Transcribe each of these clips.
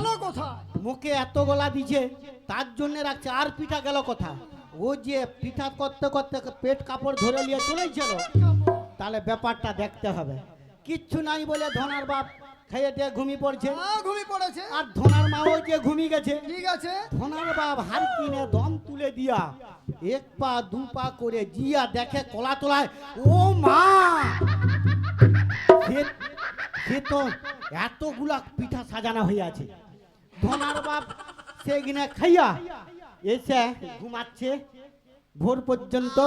গেল কোথায় মুখে এত গলা দিছে তার জন্য রাখছে আর পিঠা গেল কথা ও যে পিঠা করতে করতে পেট কাপড় ধরে নিয়ে চলেছিল তাহলে ব্যাপারটা দেখতে হবে। কিচ্ছু নাই বলে ধনার বাপ খেয়ে দিয়ে ঘুমিয়ে পড়ছে। পড়েছে। আর ধনার মাও যে ঘুমিয়ে গেছে। ঠিক আছে। ধনার বাপ হার কিনে দম তুলে দিয়া এক পা দু পা করে জিয়া দেখে কলা তোলায় ও মা! সে তো এতগুলা পিঠা সাজানো হয়ে আছে। ধনার বাপ সেখানে খাইয়া এসে ঘুমাচ্ছে। ভোর পর্যন্ত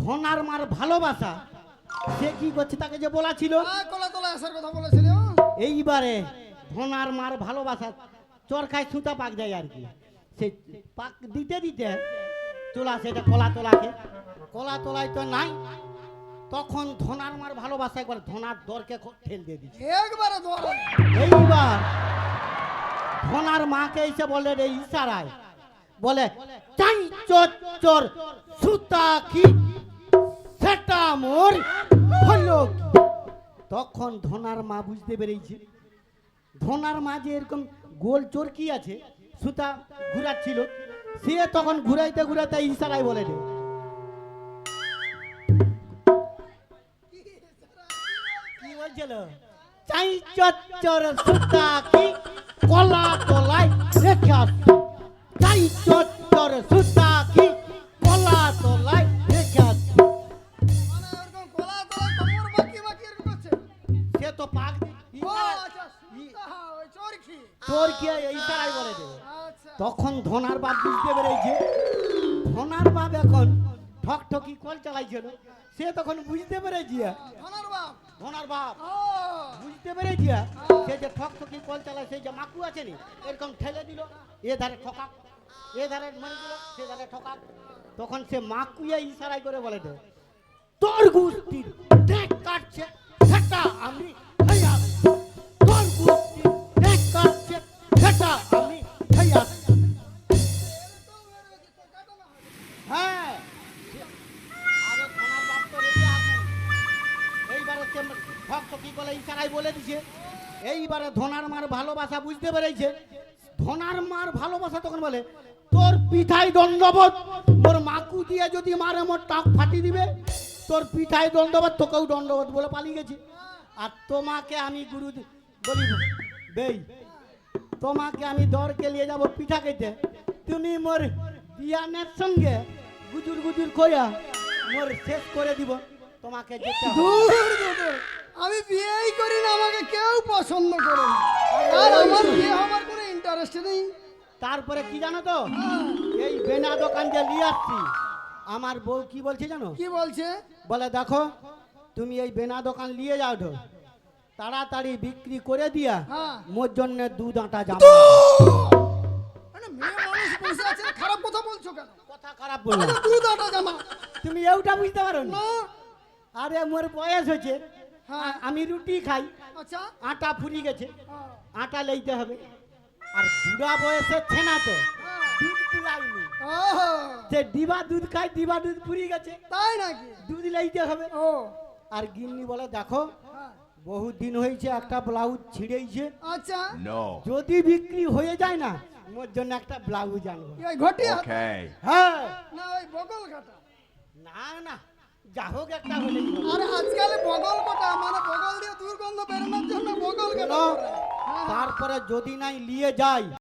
ধনার মার ভালোবাসা। সে কি করছে তাকে যে বলা ছিল কলা তলা আসার কথা বলেছিল। এইবারে ধনার মার ভালোবাসা চরকায় সুতা পাক যায় আর কি। সে পাক দিতে দিতে তোলা সেটা কলা তোলাকে। কলা তোলায় তো নাই। তখন ধনার মার ভালোবাসা একবার ধনার দরকে ঠেল দিয়ে দিচ্ছে একবারে ধরে। এইবার ধনার মাকে এসে বলে, রে ইশারায়। বলে, চাই চোর চোর, সুতা কি? সেটা মোর হলো কি?" তখন ধনার মা বুঝতে পেরেছে। ধনার মা যে এরকম গোল চোর কি আছে, সুতা ঘুরাচ্ছিল, সে তখন ঘুরাইতে ঘুরাইতে ইশারায় বলে, রে। কি বলছিল? চাই চচ্চর সুতা কি? কলা তলায় রেখে আসছি চাই চচ্চর সুতা কি কলা তলায় রেখে আসছি মানে সে তো পাক আচ্ছা তোর কি এই ইশারায় বলে দেবে? আচ্ছা। তখন ধনার বাপ বুঝতে পেরেছে। ধনার বাপ এখন ঠকঠকি কল চালাইছিল। সে তখন বুঝতে পেরেছি ধনার বাপ। ধনার বাপ। ও। বুঝতে পেরেছি সে যে ঠক ঠকি কল চালায় সেই যে মাকু আছে নি এরকম ঠেলে দিল এ ধারে ঠকাক এ ধারে মেরে দিল সে ধারে ঠকাক। তখন সে মাকুয়া ইশারায় করে বলে দে তোর গুস্তির দেখ কাটছে সেটা আমি। তোর গুস্তির কি বলে ইশারায় বলে দিছে, এইবারে ধনার মার ভালোবাসা বুঝতে পেরেছে। ধনার মার ভালোবাসা তখন বলে, তোর পিঠাই দণ্ডবোধ, তোর মাকু দিয়ে যদি মারে মোর টাক ফাটি দিবে, তোর পিঠাই দণ্ডবোধ, তোকেও দণ্ডবোধ বলে পালিয়ে গেছি। আর তোমাকে আমি গুরু বলি, বেই, তোমাকে আমি দরকে নিয়ে যাব পিঠা খেতে। তুমি মোর বিয়ানের সঙ্গে গুজুর গুজুর কইয়া মোর শেষ করে দিব। তোমাকে যেতে আমি বিয়েই করি না আমাকে কেউ পছন্দ করে না। আর আমার বিয়ে হওয়ার কোনো ইন্টারেস্ট নেই। তারপরে কি জানো তো? এই বেনা দোকান যে নিয়ে আসছি। আমার বউ কি বলছে জানো? কি বলছে? বলে দেখো তুমি এই বেনা দোকান নিয়ে যাও তো। তাড়াতাড়ি বিক্রি করে দিয়া হ্যাঁ। মোর জন্য দুধ আটা জামা মানে খারাপ কথা বলছো কেন? কথা খারাপ আরে দুধ আটা জামা। তুমি এইটা বুঝতে পারো না? আরে মোর বয়স হয়েছে। হ্যাঁ আমি রুটি খাই। আচ্ছা। আটা ফুরি গেছে। হ্যাঁ, আটা লইতে হবে। আর বুড়া বয়সে ছেনা তো। হ্যাঁ। দুধ পুরাইনি ডিবা দুধ খায় ডিবা দুধ পুরি গেছে। তাই নাকি? দুধ লইতে হবে। ও। আর গিন্নি বলে দেখো হ্যাঁ, বহু দিন হয়েছে একটা ব্লাউজ ছিঁড়েইছে। আচ্ছা। যদি বিক্রি হয়ে যায় না মোর জন্য একটা ব্লাউজ আনব। হ্যাঁ। না ওই বগল কাটা না না। যা হোক একটা হলেই আরে আজকাল বগল তারপরে যদি নাই নিয়ে যাই।